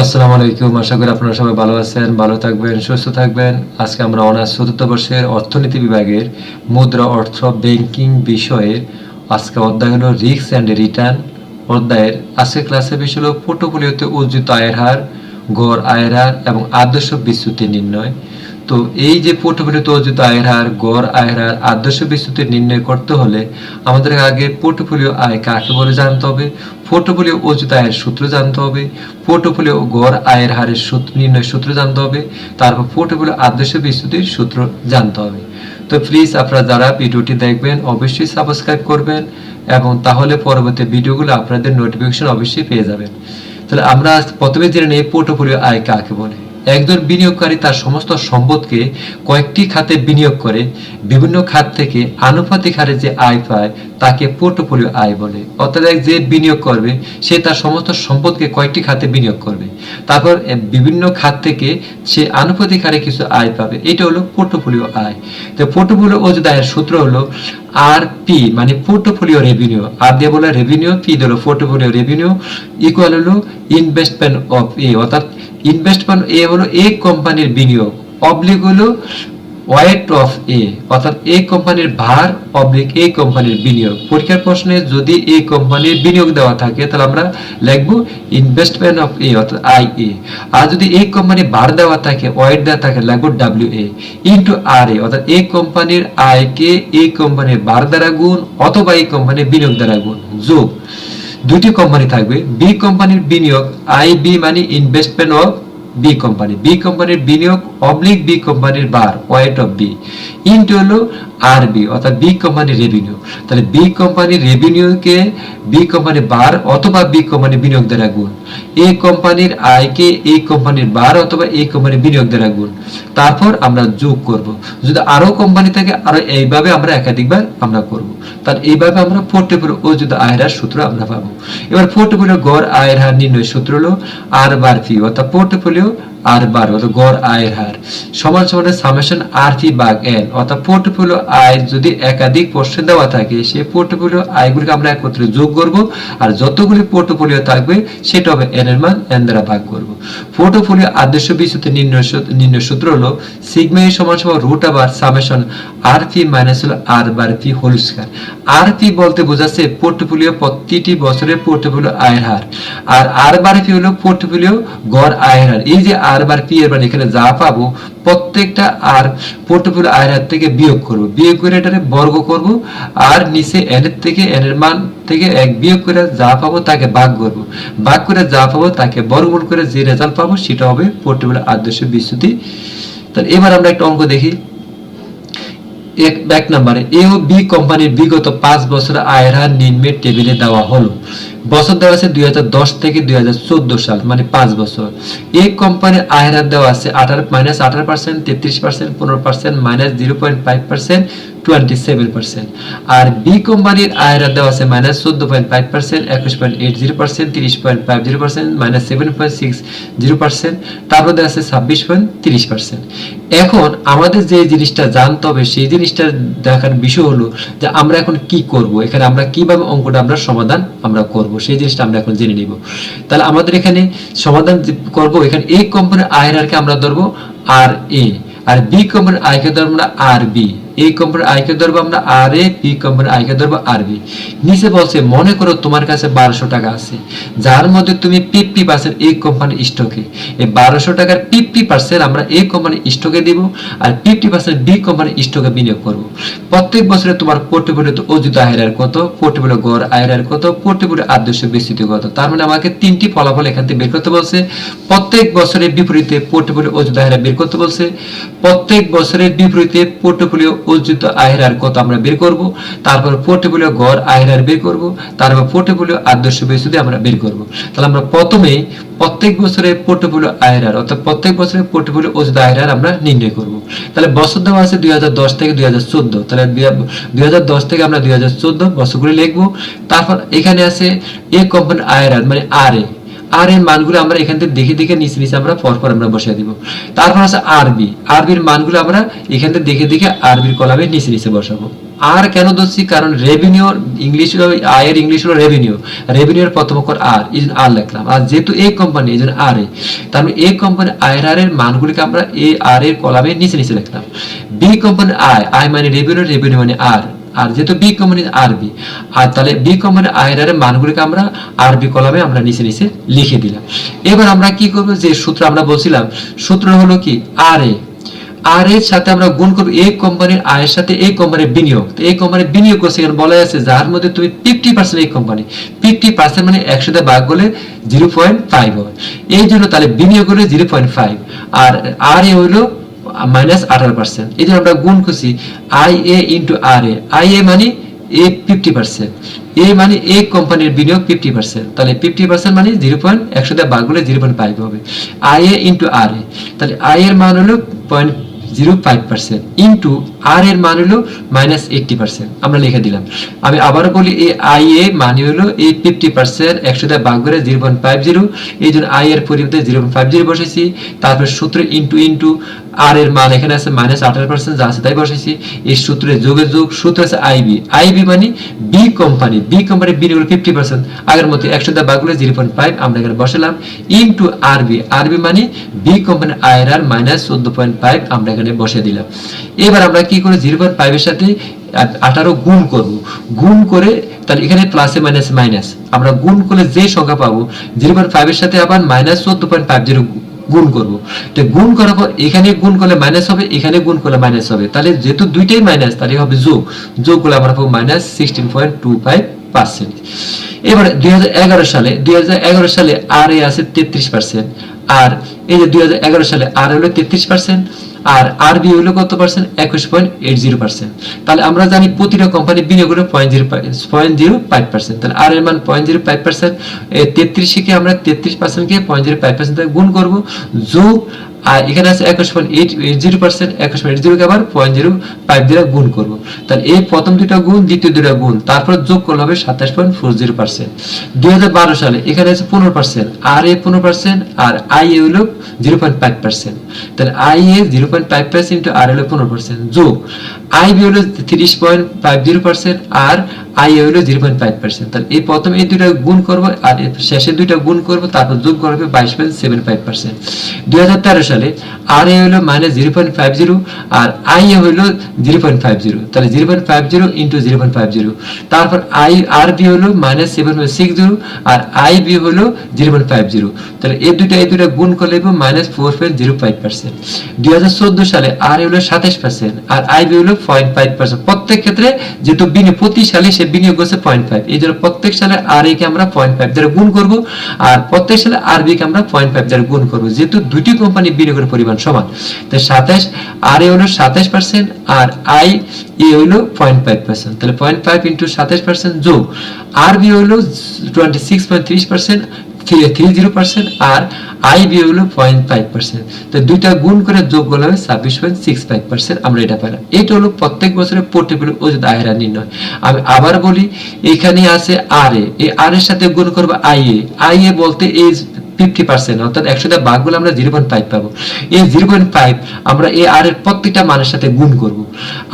আসসালামু আলাইকুম। আশা করি আপনারা সবাই ভালো আছেন, ভালো থাকবেন, সুস্থ থাকবেন। আজকে আমরা অনার্স চতুর্থ বর্ষের অর্থনীতি বিভাগের মুদ্রা অর্থ ব্যাংকিং বিষয়ের আজকে অধ্যায় হলো রিস্ক অ্যান্ড রিটার্ন অধ্যায়ের আজকে ক্লাসের বিষয় হলো পোর্টফোলিওতে উজ্জিত আয়ের হার, গড় আয়ের হার এবং আদর্শ বিচ্যুতি নির্ণয়। তো এই যে পোর্টফোলিওতে অর্জিত আয়ের হার, গড় আয়ের হার, আদর্শ বিচ্যুতি নির্ণয় করতে হলে আমাদের আগে পোর্টফোলিও আয় কাকে বলে জানতে হবে? পোর্টফোলিও অর্জিত আয়ের সূত্র জানতে হবে। পোর্টফোলিও গড় আয়ের হারের সূত্র, নির্ণয় সূত্র জানতে হবে। তারপর পোর্টফোলিও আদর্শ বিচ্যুতির সূত্র জানতে হবে। তো প্লিজ আপনারা যারা ভিডিওটি দেখবেন, অবশ্যই সাবস্ক্রাইব করবেন এবং তাহলে পরবর্তী ভিডিওগুলো আপনাদের নোটিফিকেশন অবশ্যই পেয়ে যাবেন। তাহলে আমরা প্রথমে জেনে নিই পোর্টফোলিও আয় কাকে বলে। একজন বিনিয়োগকারী তার সমস্ত সম্পদকে কয়েকটি খাতে বিনিয়োগ করে, বিভিন্ন খাত থেকে আনুপাতিক হারে যে আয় পায় তাকে পোর্টফোলিও আয় বলে। অর্থাৎ যে বিনিয়োগ করবে, সে তার সমস্ত সম্পদকে কয়েকটি খাতে বিনিয়োগ করবে। তারপর বিভিন্ন খাত থেকে সে আনুপাতিক হারে কিছু আয় পাবে। এটা হলো পোর্টফোলিও আয়। তো পোর্টফোলিও আয়ের সূত্র হলো আর পি মানে পোর্টফোলিও রেভিনিউ আর দিয়ে বলে রেভিনিউ পি দিল পোর্টফোলিও রেভিনিউ ইকুয়াল হলো ইনভেস্টমেন্ট অফ এ অর্থাৎ ইনভেস্টমেন্ট এ হলো এ কোম্পানির বিনিয়োগ। অবলিক হলো ওয়েট অফ এ অর্থাৎ কোম্পানির ভার অবলিক এ কোম্পানির বিনিয়োগ। পরীক্ষার প্রশ্নে যদি এই কোম্পানির বিনিয়োগ দেওয়া থাকে, তাহলে আমরা লিখব ইনভেস্টমেন্ট অফ এ অর্থাৎ আই এ আর যদি এই কোম্পানির ভার দেওয়া থাকে ওয়েট দেওয়া থাকে, লিখব এ আর এ অর্থাৎ এই কোম্পানির এই কোম্পানির ভার দ্বারা গুণ, অথবা এই কোম্পানির বিনিয়োগ দ্বারা গুণ। যোগ। দুটি কোম্পানি থাকবে। বি কোম্পানির বিনিয়োগ আই বি মানে investment of B company B কোম্পানির বিনিয়োগ অবলিক বি কোম্পানির bar weight of B into হলো আর বি অর্থাৎ বি কোম্পানির রেভিনিউ তাহলে বি কোম্পানির রেভিনিউকে বি কোম্পানির বার অথবা বি কোম্পানির বিনিয়োগ দ্বারা গুণ। এ কোম্পানির আয়কে এই কোম্পানির বার অথবা এই কোম্পানির বিনিয়োগ দ্বারা গুণ। তারপর আমরা যোগ করব। যদি আরও কোম্পানি থাকে আরও এইভাবে আমরা একাধিকবার আমরা করব। তার এইভাবে আমরা পোর্টফোলিও ও যদি আয়ের হার সূত্র আমরা পাবো। এবার পোর্টফোলিও গড় আয়ের হার নির্ণয় সূত্র হলো আর বার পি অর্থাৎ পোর্টফোলিও আর বার, অর্থাৎ গড়, আয়ের হার। সমান সমান সামেশন আর পি বাগ এন অর্থাৎ পোর্টফোলিও আয় যদি একাধিক প্রশ্নে দেওয়া থাকে, সেই পোর্টফোলিও আয়গুলিকে আমরা একত্রে যোগ করব, আর যতগুলি পোর্টফোলিও থাকবে, সেটা হবে এন এর মান এন দ্বারা ভাগ করব। পোর্টফোলিও আদর্শ বিচ্যুতি নির্ণয় সূত্র- হলো সিগমা এ সমান সমান রুট আবার সামেশন আর পি মাইনাস হলো R bar P whole square R P বলতে বোঝাচ্ছে পোর্টফোলিও প্রতিটি বছরের পোর্টফোলিও আয়ের হার। আর আর বার পি হলো পোর্টফোলিও গড়, আয়ের হার। এই যে আর বার পি এর মান এখানে যা পাবো, প্রত্যেকটা আর পোর্টফোলিও আয়ের হার থেকে বিয়োগ করব। বিয়োগ করে এটারে বর্গ করব, আর নিচে এন এর থেকে এন এর মান থেকে এক বিয়োগ করে যা পাবো তাকে ভাগ করব। ভাগ করে যা পাবো তাকে বর্গমূল করে যে রেজাল্ট পাবো সেটা হবে পোর্টফোলিও আদর্শ বিচ্যুতি। তাহলে এবার আমরা একটা অঙ্ক দেখি। এক এক নম্বরে, এ ও বি কোম্পানির বিগত পাঁচ বছর আয়ের হার নিম্নের টেবিলে দেওয়া হলো। বছর দেওয়া আছে দুই হাজার দশ থেকে দুই হাজার চোদ্দ সাল মানে পাঁচ বছর। এই কোম্পানির আয়ের হার দেওয়া আছে আঠারো মাইনাস আঠারো পার্সেন্ট তেত্রিশ পার্সেন্ট পনেরো percent minus zero point five percent twenty seven percent আর বি কোম্পানির আয়ের হার দেওয়া আছে মাইনাস চোদ্দ পয়েন্ট ফাইভ পার্সেন্ট একুশ পয়েন্ট এইট জিরো পার্সেন্ট তিরিশ point five zero percent minus seven point six zero percent তারপর দেওয়া আছে ছাব্বিশ পয়েন্ট তিরিশ পার্সেন্ট এখন আমাদের যে জিনিসটা জানতে হবে, সেই জিনিসটা দেখার বিষয় হলো যে আমরা এখন কি করব, এখানে আমরা কীভাবে অঙ্কটা আমরা সমাধান আমরা করব। সেই জিনিসটা আমরা এখন জেনে নিব। তাহলে আমাদের এখানে সমাধান করব, এখানে এ কোম্পানির আয়ের আর কে আমরা ধরবো আর এ আর বি কোম্পানির আয়কে ধরবো আমরা আর বি এই কোম্পানির আয়কে ধরবো আমরা আর এ, বি কোম্পানির আয়কে ধরবো আর বি। নিচে বলছে, মনে করো তোমার কাছে বারোশো টাকা আছে। যার মধ্যে তুমি ফিফটি পার্সেন্ট এই কোম্পানির স্টকে। এই বারোশো টাকার ফিফটি পার্সেন্ট আমরা এই কোম্পানির স্টকে দিব আর ফিফটি পার্সেন্ট বি কোম্পানির স্টকে বিনিয়োগ করব। প্রত্যেক বছরে তোমার পোর্টফোলিও অর্জিত আয়ের হার কত পোর্টফোলিও গড় হার কত পোর্টফোলিও আদর্শ বিস্তৃত কত। তার মানে আমাকে তিনটি ফলাফল এখান থেকে বের করতে বলছে। প্রত্যেক বছরের বিপরীতে পোর্টফোলিও অর্জিত আয়ের বের করতে বলছে। প্রত্যেক বছরের বিপরীতে পোর্টফোলিও অর্জিত আয়ের হার কত আমরা বের করব, তারপর পোর্টফোলিও গড় আয়ের হার বের করব, তারপর পোর্টফোলিও আদর্শ বিস্তৃতি আমরা বের করব। তাহলে আমরা প্রথমে প্রত্যেক বছরের পোর্টফোলিও আয়ের হার অর্থাৎ প্রত্যেক বছরের পোর্টফোলিও অর্জিত আয়ের হার আমরা নির্ণয় করব। তাহলে বছর দেওয়া আছে দুই হাজার দশ থেকে দুই হাজার চোদ্দ, তাহলে দুই হাজার দশ থেকে আমরা দুই হাজার চোদ্দ বছরগুলি লিখব। তারপর এখানে আছে এ কোম্পানির আয়ের হার মানে আর এ আর এর মানগুলো আমরা এখান থেকে দেখে দেখে নিচে নিচে আমরা পরপর আমরা বসিয়ে দিব। তারপর আছে আরবি। আরবির মানগুলো আমরা এখান থেকে দেখে দেখে আরবির কলামে নিচে নিচে বসাবো। আর কেন ধরছি? কারণ রেভিনিউ ইংলিশ হলো আয়ের ইংলিশ হলো রেভিনিউ রেভিনিউর প্রথম অক্ষর আর এই আর লিখলাম। আর যেহেতু এই কোম্পানি এই জন্য আর এ। তার মানে এই কোম্পানি আয়ের আর এর মানগুলিকে আমরা এই আর এর কলামে নিচে নিচে লিখলাম। বি কোম্পানি আয় আয় মানে রেভিনিউ রেভিনিউ মানে আর আর যেহেতু বি কোম্পানি আরবি আর তাহলে বি কোম্পানি আয়ের মানগুলিকে আমরা আরবি কলামে আমরা নিচে নিচে লিখে দিলাম। এবার আমরা কি করব? যে সূত্র আমরা বলছিলাম, সূত্র হলো কি? আর এ আর এর সাথে আমরা গুণ করব এই কোম্পানির আয়ের সাথে এই কোম্পানির বিনিয়োগ। তো এই কোম্পানির বিনিয়োগ করছে এখানে বলা আছে যার মধ্যে তুমি ফিফটি পার্সেন্ট এই কোম্পানি ফিফটি পার্সেন্ট মানে একশোতে ভাগ করলে জিরো পয়েন্ট ফাইভ হবে। এই জন্য তাহলে বিনিয়োগ হলো জিরো পয়েন্ট ফাইভ আর আর এ হইল মাইনাস আঠারো পার্সেন্ট এটা আমরা গুণ করছি I A into R A I A মানে এ ফিফটি পার্সেন্ট এ মানে এ কোম্পানির বিনিয়োগ ফিফটি পার্সেন্ট তাহলে ফিফটি পার্সেন্ট মানে জিরো পয়েন্ট একশো দিয়ে ভাগ করলে জিরো পয়েন্ট ফাইভ হবে। I A into R A তাহলে আই এর মান হলো point zero five percent into R এর মান হলো মাইনাস এইটটি পার্সেন্ট আমরা লিখে দিলাম। আমি আবারও বলি, এই আই এ মানে হলো এই ফিফটি পার্সেন্ট একশো দিয়ে ভাগ করে জিরো পয়েন্ট ফাইভ জিরো এই জন্য আই এর পরিবর্তে জিরো পয়েন্ট ফাইভ জিরো বসেছি তারপরে সূত্র ইন্টু ইন্টু আর এর মান এখানে আছে মাইনাস আঠারো পার্সেন্ট যা আছে তাই বসেছি এই সূত্রে যোগের যোগ, সূত্র আছে আইবি আইবি মানে বি কোম্পানি বি কোম্পানি বিনিয়োগ ফিফটি পার্সেন্ট আগের মতো একশো দিয়ে ভাগ করে জিরো পয়েন্ট ফাইভ আমরা এখানে বসালাম। ইন্টু আরবি আরবি মানে বি কোম্পানি আয়ের আর মাইনাস চোদ্দ পয়েন্ট ফাইভ আমরা এখানে বসে দিলাম। এবার আমরা কি করে জিরো পয়েন্ট ফাইভের সাথে আঠারো গুণ করব? গুণ করে তাহলে এখানে প্লাসে মাইনাস মাইনাস আমরা গুণ করলে যে সংখ্যা পাবো জিরো পয়েন্ট ফাইভের সাথে আবার মাইনাস চোদ্দ পয়েন্ট ফাইভ জিরো গুণ করব। তো গুণ করার পর এখানে গুণ করলে মাইনাস হবে, এখানে গুণ করলে মাইনাস হবে। তাহলে যেহেতু দুইটাই মাইনাস তাহলে হবে যোগ। যোগ করলে আমরা পাবো minus sixteen point two five percent এবারে দুই হাজার এগারো সালে, দুই হাজার এগারো সালে আর এ আছে তেত্রিশ পার্সেন্ট আর এই যে দুই হাজার এগারো সালে আর হলো তেত্রিশ পার্সেন্ট আর আর বি হলো কত পার্সেন্ট একুশ পয়েন্ট এইট জিরো পার্সেন্ট তাহলে আমরা জানি প্রতিটা কোম্পানি বিনিয়োগ হলো point zero point zero five percent তাহলে আর এর মান পয়েন্ট জিরো ফাইভ পার্সেন্ট তেত্রিশকে আমরা তেত্রিশ পার্সেন্টকে পয়েন্ট জিরো ফাইভ পার্সেন্ট গুণ করব। যোগ আর এখানে আছে একুশ পয়েন্ট এইট জিরো পার্সেন্ট একুশ পয়েন্ট জিরোকে আবার পয়েন্ট জিরো ফাইভ দিয়ে গুণ করব। তাহলে এই প্রথম দুটা গুণ, দ্বিতীয় দুটা গুণ, তারপর যোগ করলে হবে সাতাশ পয়েন্ট ফোর জিরো পার্সেন্ট দুই হাজার বারো সালে এখানে আছে পনেরো পার্সেন্ট আর এ পনেরো পার্সেন্ট আর আই এ হলো জিরো পয়েন্ট ফাইভ পার্সেন্ট তাহলে I A zero point five percent R হলো পনেরো পার্সেন্ট যোগ, আই বি হলো তিরিশ point five zero percent R I A হলো জিরো পয়েন্ট ফাইভ পার্সেন্ট তাহলে এই প্রথম এই দুইটা গুণ করব, আর শেষে দুইটা গুণ করব, তারপর যোগ করবে বাইশ পয়েন্ট সেভেন ফাইভ পার্সেন্ট দুই হাজার তেরো সালে আর এ হলো minus zero point five zero R I A হলো জিরো পয়েন্ট ফাইভ জিরো তাহলে zero point five zero into zero point five zero তারপর আই আর বি হলো minus seven point six zero R I B হলো zero point five zero তাহলে এই দুইটা এই দুইটা গুণ করলে minus four point zero five percent দুই হাজার চোদ্দ সালে আর এ হলো সাতাশ পার্সেন্ট আর আই বি হলো পয়েন্ট ফাইভ পার্সেন্ট প্রত্যেক ক্ষেত্রে যেহেতু বিনিয়োগ, প্রতি সালে সে বিনিয়োগ করছে পয়েন্ট ফাইভ এই জন্য প্রত্যেক সালে আর কে আমরা পয়েন্ট ফাইভ দ্বারা গুণ করব আর প্রত্যেক সালে আর বি কে আমরা পয়েন্ট ফাইভ দ্বারা গুণ করব। যেহেতু দুটি কোম্পানি বিনিয়োগের পরিমাণ সমান। তাই সাতাশ, আর এ হলো সাতাশ পার্সেন্ট আর আই, এ হইল পয়েন্ট ফাইভ পার্সেন্ট তাহলে পয়েন্ট ফাইভ ইন্টু সাতাশ পার্সেন্ট যোগ, আর বি হইল টোয়েন্টি সিক্স পয়েন্ট ত্রিশ percent three zero percent R I, B হলো পয়েন্ট ফাইভ পার্সেন্ট তো দুইটা গুণ করে যোগ করলে হবে ছাব্বিশ পয়েন্ট সিক্স ফাইভ পার্সেন্ট আমরা এটা পেলাম। এটা হলো প্রত্যেক বছরের পোর্টেবল ওজন আয়রা নির্ণয়। আমি আবার বলি, এখানে আছে আর এ। আর এর সাথে গুণ করব আই এ। আই এ বলতে এই ফিফটি পার্সেন্ট অর্থাৎ একশোটা ভাগ হলে আমরা জিরো পয়েন্ট ফাইভ পাবো। এই জিরো পয়েন্ট ফাইভ আমরা এই আর এর প্রত্যেকটা মানের সাথে গুণ করব।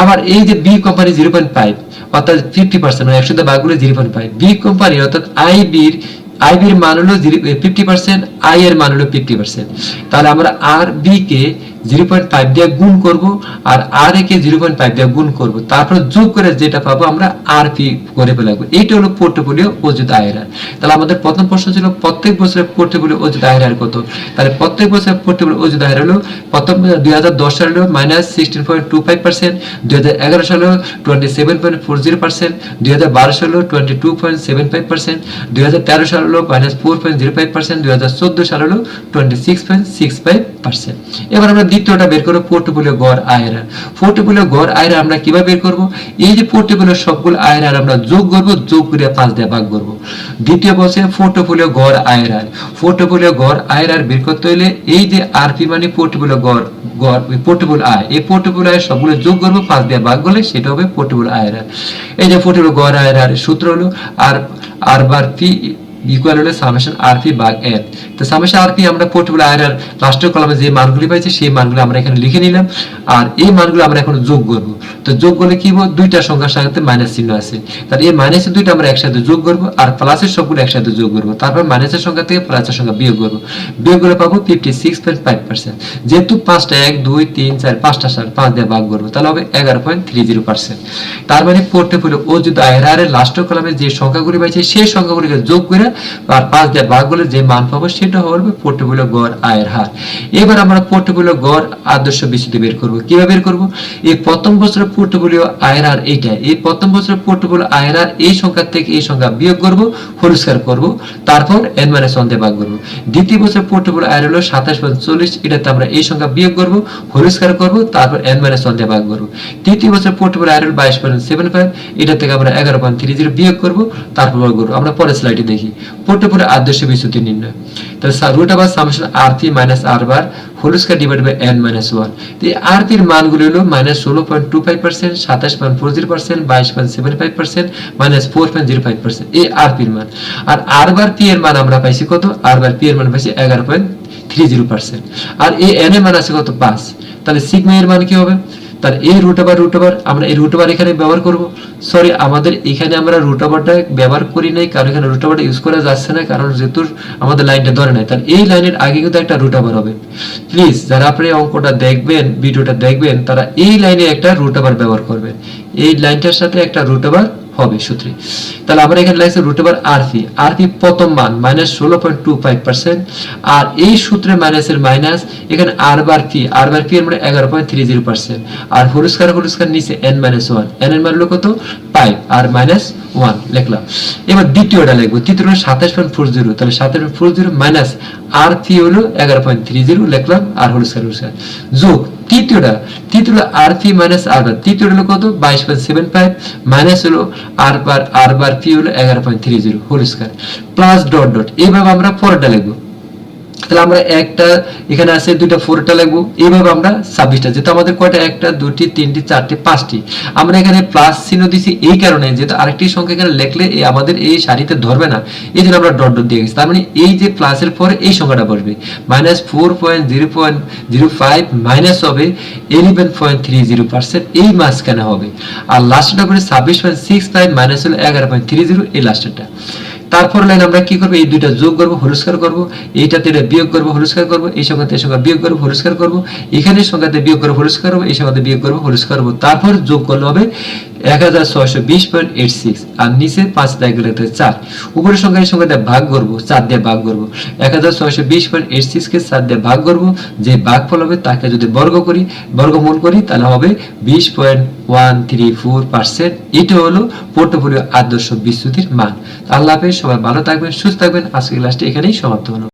আবার এই যে B company zero point five অর্থাৎ ফিফটি পার্সেন্ট একশোটা ভাগগুলো zero point five B company অর্থাৎ আই বির আইবির মান হলো ফিফটি পার্সেন্ট আই এর মান হলো ফিফটি পার্সেন্ট তাহলে আমরা আর বি কে জিরো পয়েন্ট ফাইভ দিয়ে গুণ করব আর আর কে জিরো পয়েন্ট ফাইভ দিয়ে গুণ করব। তারপর যোগ করে যেটা পাবো আমরা আর পি করে ফেলাবো। এইটা হলো পোর্টফোলিও অযুত আয়ের তাহলে আমাদের প্রথম প্রশ্ন ছিল, প্রত্যেক বছরের পোর্টফোলিও অযুত আয়ের কত? তাহলে প্রত্যেক বছরের পোর্টফোলিও অযুত আয়ের হলো, প্রথম দুই হাজার দশ সালে হলো minus sixteen point two five percent দুই হাজার এগারো সালে হলো twenty seven point four zero percent দুই হাজার বারো সালে হলো twenty two point seven five percent দুই হাজার তেরো সালে হলো minus four point zero five percent দুই হাজার চোদ্দ সালে হলো twenty six point six five percent এবার আমরা দ্বিতীয়টা বের করব পোর্টফোলিও গড়, আয়ের। হার পোর্টফোলিও গড়, আয়ের আমরা কীভাবে বের করব? এই যে পোর্টফোলিও সবগুলো আয়ের হার আমরা যোগ করব, যোগ করে পাঁচ দিয়ে ভাগ করব। দ্বিতীয় বলছে পোর্টফোলিও গড়, আয়ের। হার পোর্টফোলিও গড় আয়ের হার বের করতে হলে এই যে আরপি মানে গড় গড় পোর্টফোলিও আয়। এই পোর্টফোলিও আয় সবগুলো যোগ করব, পাঁচ দিয়ে ভাগ করলে সেটা হবে পোর্টফোলিও আয়ের। এই যে পোর্টফোলিও গড় আয়ের হার সূত্র হলো, আর আর বার ইকুয়াল হলো সামেশন এন তো সামেশন আমরা পোর্টেবল লাস্টের কলামে যে মানগুলি পাইছি, সেই মানগুলো আমরা এখানে লিখে নিলাম। আর এই মানগুলো আমরা এখন যোগ করব। তো যোগ করলে কি হবে? দুইটা সংখ্যার সাথে মাইনাস চিহ্ন আছে। এই দুইটা আমরা একসাথে যোগ করব আর প্লাসের সবগুলো একসাথে যোগ করব। তারপর মাইনাসের সংখ্যা থেকে প্লাসের সংখ্যা বিয়োগ করব। বিয়োগ করে পাবো fifty six point five percent যেহেতু পাঁচটা এক, দুই, তিন, চার, পাঁচটা সাল পাঁচ দিয়ে ভাগ করব, তাহলে হবে এগারো পয়েন্ট থ্রি জিরো পার্সেন্ট তার মানে পোর্টফোলিও ও যদি আয়রারের লাস্ট কলামে যে সংখ্যাগুলি পাইছে, সেই সংখ্যাগুলিকে যোগ করে আর পাঁচ দিয়ে ভাগ করলে যে মান পাবো সেটা হবে পোর্টফোলিও গড় আয়ের হার। এবার আমরা পোর্টফোলিও গড় আদর্শ বিচ্যুতি বের করব। কীভাবে বের করব? এই প্রথম বছরের পোর্টফোলিও আয়ের হার এইটা। এই প্রথম বছরের পোর্টফোলিও আয়ের হার এই সংখ্যা থেকে এই সংখ্যা বিয়োগ করব পরিষ্কার করব, তারপর এন মাইনাস ওয়ান দিয়ে ভাগ করব। দ্বিতীয় বছর পোর্টফোলিও আয়ের হলো সাতাশ পয়েন্ট চল্লিশ, এটাতে আমরা এই সংখ্যা বিয়োগ করব পরিষ্কার করব, তারপর এন মাইনাস ওয়ান দিয়ে ভাগ করব। তৃতীয় বছর পোর্টফোলিও আয়ের হলো বাইশ পয়েন্ট সেভেন ফাইভ এটা থেকে আমরা এগারো পয়েন্ট থ্রি জিরো বিয়োগ করব, তারপর ভাগ করব আমরা পরের স্লাইডে দেখি। পোর্টফোলিও আদর্শ বিচ্যুতি নির্ণয়। তাহলে রুট আবার summation R three minus R bar whole square divide by N minus one তো এই আর থ্রির মানগুলো হলো মাইনাস ষোলো পয়েন্ট টু ফাইভ পার্সেন্ট সাতাশ পয়েন্ট ফোর জিরো পার্সেন্ট বাইশ point seven five percent minus four point zero five percent এই R পির মান। আর আর বার পি এর মান আমরা পাইছি কত? আর বার পি এর মান পাইছি এগারো পয়েন্ট থ্রি জিরো পার্সেন্ট আর এই এন এর মান আছে কত? পাঁচ। তাহলে সিগমা এর মান কি হবে? তাহলে এই রুট ওভার রুট ওভার আমরা এই রুট ওভার এখানে ব্যবহার করব। সরি আমাদের এখানে আমরা রুট ওভারটা ব্যবহার করি নাই, কারণ এখানে রুট ওভারটা ইউজ করা যাচ্ছে না, কারণ যেহেতু আমাদের লাইনটা ধরে নাই। তার এই লাইনের আগে কিন্তু একটা রুট ওভার হবে। প্লিজ যারা আপনি অঙ্কটা দেখবেন ভিডিওটা দেখবেন, তারা এই লাইনে একটা রুট ওভার ব্যবহার করবেন। এই লাইনটার সাথে একটা রুট ওভার হবে সূত্রে। তাহলে আমরা এখানে লাগছে রুট ওভার আরপি আরপি প্রথম মান মাইনাস ষোলো পয়েন্ট টু ফাইভ পার্সেন্ট আর এই সূত্রে মাইনাসের মাইনাস এখানে আর bar P R bar P এর মানে এগারো পয়েন্ট থ্রি জিরো পার্সেন্ট আর হলুস্কার হলুস্কার নিচে এন মাইনাস ওয়ান এন এর মান হলো কত? ফাইভ আর মাইনাস ওয়ান লিখলাম। এবার দ্বিতীয়টা লিখব। তৃতীয় সাতাশ পয়েন্ট ফোর জিরো। তাহলে সাতাশ point four zero minus R P হলো এগারো পয়েন্ট থ্রি জিরো, লিখলাম। আর হলুস্কার হলুস্কার যোগ তৃতীয়টা তৃতীয়টা আর পি মাইনাস আর বার তৃতীয়টা হলো কত বাইশ পয়েন্ট সেভেন ফাইভ মাইনাস হলো আর বার আর বার পি হলো এগারো point three zero whole square plus dot dot এইভাবে আমরা পরেরটা লিখব তাহলে আমরা একটা, এখানে আছে দুইটা ফোরটা লিখব এইভাবে আমরা ছাব্বিশটা যেহেতু আমাদের কয়টা? একটা দুটি তিনটি, চারটি, পাঁচটি। আমরা এখানে প্লাস চিহ্ন দিছি এই কারণে, যেহেতু আরেকটি সংখ্যা এখানে লিখলে আমাদের এই সারিতে ধরবে না। এই জন্য আমরা ডট ডট দিয়ে গেছি। তার মানে এই যে প্লাসের পরে এই সংখ্যাটা বসবে। Minus four point zero point zero five minus হবে eleven point three zero percent এই মাঝখানে হবে। আর লাস্টটা করে ছাব্বিশ পয়েন্ট সিক্স ফাইভ মাইনাস হলো এগারো পয়েন্ট থ্রি জিরো এই লাস্টেরটা তারপর লাইন আমরা কি করব? এই দুইটা যোগ করব হরিষ্কার করব। এইটাতে এটা বিয়োগ করব হরিষ্কার করব। এই সঙ্গে এই সংখ্যা বিয়োগ করব হরস্কার করব। এখানে সঙ্গে বিয়োগ করব হরস্কার করব। এই সংখ্যাতে বিয়োগ করব হরস্কার করব। তারপর যোগ করলে হবে এক হাজার ছয়শো বিশ পয়েন্ট এইট সিক্স আর নিচে পাঁচ দাগে চার। উপরের সংখ্যা এই সংখ্যা দিয়ে ভাগ করব, চার দিয়ে ভাগ এক হাজার ছয়শো বিশ পয়েন্ট এইট সিক্সকে চার দিয়ে ভাগ যে ভাগ ফল হবে তাকে যদি বর্গ করি, বর্গমূল করি, তাহলে হবে বিশ point one three four percent এটা হলো পোর্টফোলিও আদর্শ বিস্তুতির মান। আল্লাহ সবাই ভালো থাকবেন, সুস্থ থাকবেন। আজকের ক্লাসটি এখানেই সমাপ্ত হলো।